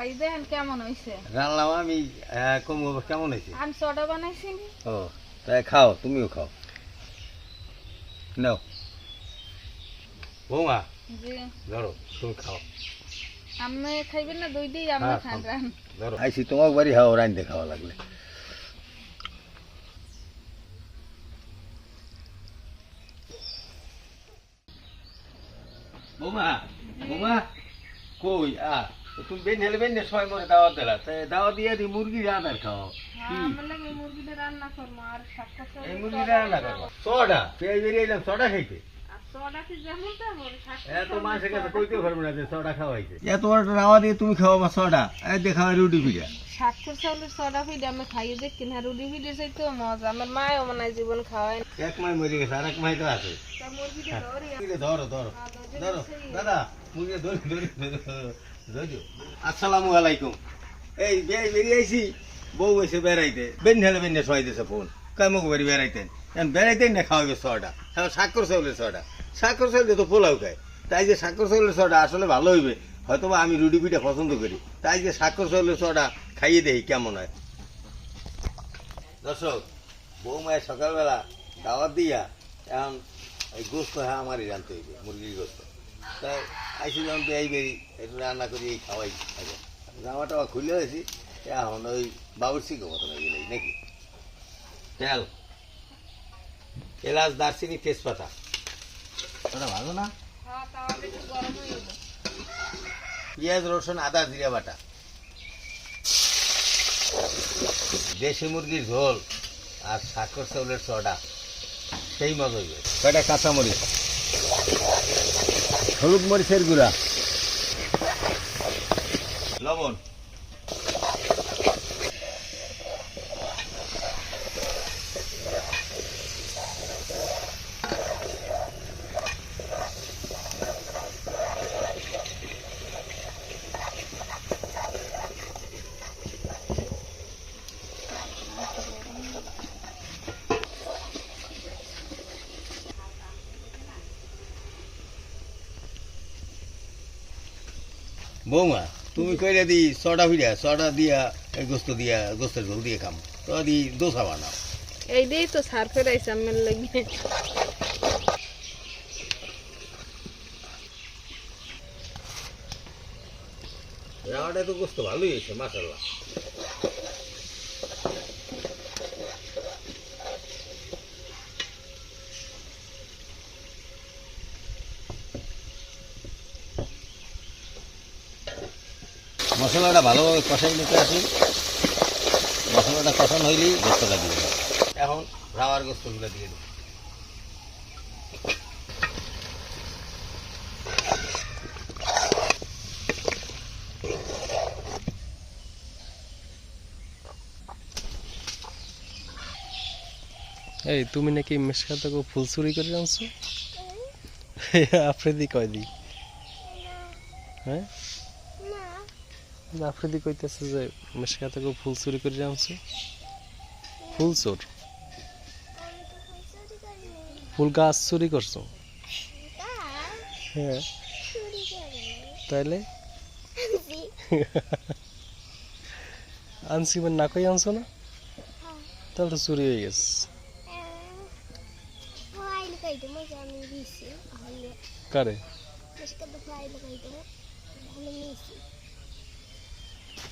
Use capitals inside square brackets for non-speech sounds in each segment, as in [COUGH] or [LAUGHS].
খাই দেখেন কেমন হয়েছে রান্নাম আমি কম কেমন হয়েছে আমি চটা বানাইছি ও তাই খাও তুমিও খাও। নাও। বৌমা যে ধরো তুমি খাও। আপনি খাইবেন না দই দিয়ে আপনি হ্যাঁ, খান খাও। রান। ধরো। আইসি তোমার বাড়ি হাও রাইনতে খাওয়া লাগলে। বৌমা বৌমা কই? আ তুমি বেন হেলে বেন সময় মরে দাওয়াত দিলা তাই দিয়ে দি মুরগি খাও হ্যাঁ এই মুরগি রান্না করবা। সোডা? পেয়ে বেরিয়ে এলাম সোডা খাইতে? সোডা তুমি রুটি পিঠা। স্বাক্ষর চাউলের চটা ফিডে আমি খাইয়ে দেখি না রুটি ফিডে চাইতেও মজা। আমার মায়ও মনে হয় জীবন খাওয়ায় এক মাই মরে গেছে আর এক মাই তো আছে। তা মুরগিটা ধরি। মুরগি ধরো ধরো। ধরো। দাদা মুরগি ধরি ধরি। আসসালামু আলাইকুম। এই বউ ফোন। বেড়াইতেন? না খাওয়াবে চাউলে তো খায়। তাই যে আসলে ভালো হইবে। হয়তো আমি রুটি পিঠা পছন্দ করি। তাই যে সাক্ষর চাউলের ছটা খাইয়ে দেই কেমন হয়। দর্শক বৌমায়ের সকালবেলা দাওয়াত দিয়া এখন এই গোস্ত হ্যাঁ আমারই জানতে হইবে, মুরগির গোস্ত। তাই আইসি যখন তো এই বেরি একটু রান্না করি এই খাওয়াই আগে। জামা টামা খুলে হয়েছি এখন ওই বাবুরসি মতন হয়ে নাকি তেল। এলাচ দারচিনি তেজপাতা। ওটা ভালো না? হ্যাঁ পেঁয়াজ রসুন আদা জিরা বাটা। দেশি মুরগির ঝোল আর সাকর চাউলের চড়া সেই মজা হইবে কয়টা কাঁচামরিচ? হলুদ মরিচের গুঁড়া। লবণ। বৌমা তুমি কইরা দি চড়া ফিরা চড়া দিয়া এই গোস্ত দিয়া গোস্তের ঝোল দিয়ে খাম। তো দি দোসা বানাও। এই দিয়েই তো সার ফেরাইছে আমার লাগে। রাওয়াটা তো গোস্ত ভালোই হয়েছে মাসাল্লাহ মশলাটা ভালোভাবে কষাই নিতে আসি। মশলাটা কষানো হইলেই গোস্তটা দিয়ে দেবো। এখন রাওয়ার গোস্তগুলো দিয়ে দেবো। এই তুমি নাকি মেশকা থেকে ফুল চুরি করে আনছো? [LAUGHS] আফ্রিদি কয় দি হ্যাঁ? আফ্রিদি কইতেছে যে মেশকা থেকে ফুল চুরি করে আনছো। ফুল চোর। ফুল গাছ চুরি করছ? হ্যাঁ। তাইলে? আনছি মানে না কই আনছো না? তাহলে তো চুরি হয়ে গেছে। কারে আজকে তো ফাইল কাইতে তাহলে নিছি সেটা তো সেটা করা হবে না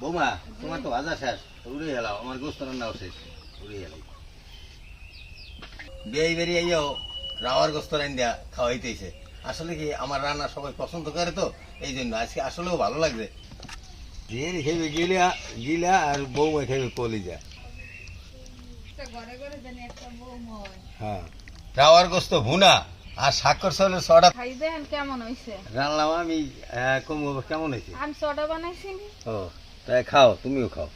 বৌমা তোমার তো ভাজা শেষ। উড়ে গেলাম আমার গোস্ত রান্নাও শেষ। উড়ে গেলাম। বেই বেরিয়ে আইও রাওয়ার গোস্ত রান দেয়া খাওয়াইতেছে। আসলে কি আমার রান্না সবাই পছন্দ করে তো? এই জন্য আজকে আসলেও ভালো লাগছে। দিয়ে খেবে গিলা গিলা আর বৌমা খেবে কলিজা। হয়। রাওয়ার গোস্ত ভুনা আর সাক্ষর চাউলের সরা খাই দেখেন কেমন হয়েছে রান্নাম আমি কম কেমন হয়েছে আমি সডা বানাইছি ও। তাই খাও তুমিও খাও।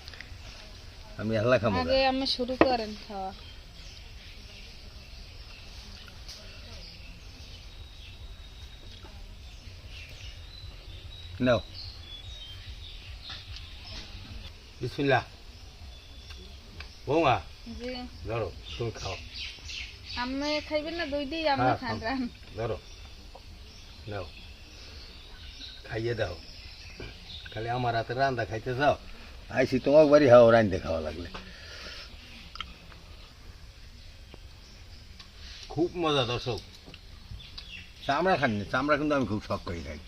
আমি হেলা খাব আগে আমি শুরু করেন খাওয়া। নাও। বিসমিল্লাহ। বৌমা ধরো তুমি খাও। আমি খাইবেন না দুই দিই হ্যাঁ, খান ধরো। নাও। খাইয়ে দাও। খালি আমার হাতে রান্দা খাইতে যাও আইসি তোমার বাড়ি হাও রান্দে খাওয়া লাগলে। খুব মজা দর্শক। চামড়া খাননি চামড়া কিন্তু আমি খুব শখ করি খাই।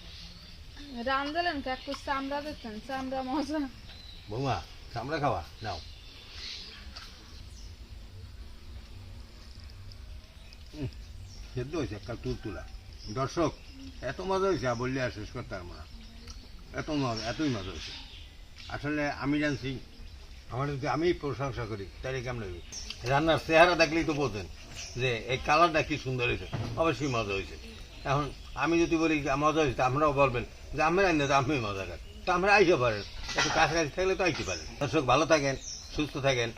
রান দিলেন কাকু চামড়া চামড়া মজা। বৌমা চামড়া খাওয়া নাও। সেদ্ধ হয়েছে একটা তুলতুলা দর্শক এত মজা হয়েছে বললে আর শেষ করতে পারব না। এত মজা, এতই মজা হয়েছে। আসলে আমি জানছি, আমার যদি আমি প্রশংসা করি, তাহলে কেমন হবে রান্নার চেহারা দেখলেই তো বলতেন যে এই কালারটা কি সুন্দর হয়েছে, অবশ্যই মজা হয়েছে। এখন আমি যদি বলি মজা হয়েছে, তা আপনারাও বলবেন যে আমি রান্না তো আমি মজা করি। তো আমরা আইসে পারেন, একটু কাছাকাছি থাকলে তো আইতে পারেন। দর্শক, ভালো থাকেন, সুস্থ থাকেন।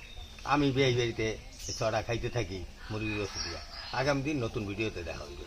আমি বিয়ে বাড়িতে চড়া খাইতে থাকি, মুরগির ওষুধ আগামী দিন নতুন ভিডিওতে দেখা হবে